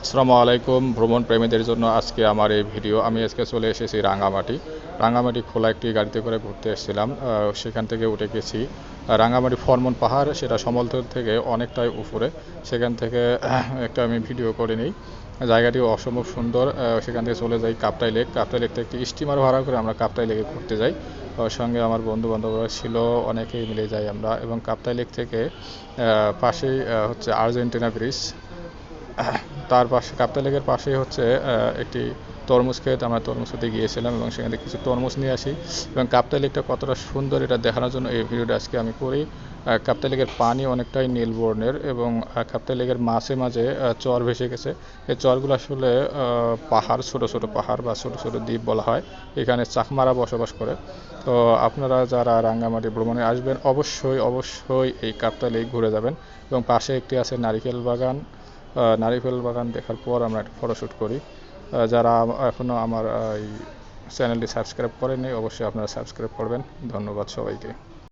আসসালামু আলাইকুম ভ্রমণ প্রেমীদের জন্য আজকে আমার এই ভিডিও। আমি আজকে চলে এসেছি রাঙ্গামাটি। রাঙ্গামাটি খোলা একটি গাড়িতে করে ঘুরতে এসেছিলাম সেখান থেকে উঠে গেছি। আহ, রাঙ্গামাটি ফরমন পাহাড় সেটা সমতল থেকে অনেকটাই উপরে। সেখান থেকে একটা আমি ভিডিও করে নিই। জায়গাটি অসম্ভব সুন্দর সেখান থেকে চলে যাই কাপ্তাই লেক। কাপ্তাই লেক থেকে স্টিমার ভাড়া করে আমরা কাপ্তাই লেকে ঘুরতে যাই। ওর সঙ্গে আমার বন্ধু বান্ধবরা ছিল অনেকেই মিলে যাই আমরা। এবং কাপ্তাই লেক থেকে পাশেই হচ্ছে আর্জেন্টিনা ব্রিজ। তার পাশে কাপ্তাই লেকের পাশেই হচ্ছে একটি তরমুজ ক্ষেত। আমরা তরমুজ খেতে গিয়েছিলাম এবং সেখান কিছু তরমুজ নিয়ে আসি। এবং কাপ্তাই লেকটা কতটা সুন্দর এটা দেখানোর জন্য এই ভিডিওটা আজকে আমি করি। আহ, কাপ্তাই লেকের পানি অনেকটাই নীল বর্ণের এবং আহ, কাপ্তাই লেকের মাঝে মাঝে চর ভেসে গেছে। এই চরগুলো আসলে পাহাড় ছোট ছোট পাহাড় বা ছোট ছোট দ্বীপ বলা হয়। এখানে চাকমারা বসবাস করে। তো আপনারা যারা রাঙ্গামাটি ভ্রমণে আসবেন অবশ্যই অবশ্যই এই কাপ্তাই লেক ঘুরে যাবেন। এবং পাশে একটি আছে নারিকেল বাগান। নারিকেল বাগান দেখার পর আমরা একটা ফটোশ্যুট করি। যারা এখনও আমার এই চ্যানেলটি সাবস্ক্রাইব করেনি অবশ্যই আপনারা সাবস্ক্রাইব করবেন। ধন্যবাদ সবাইকে।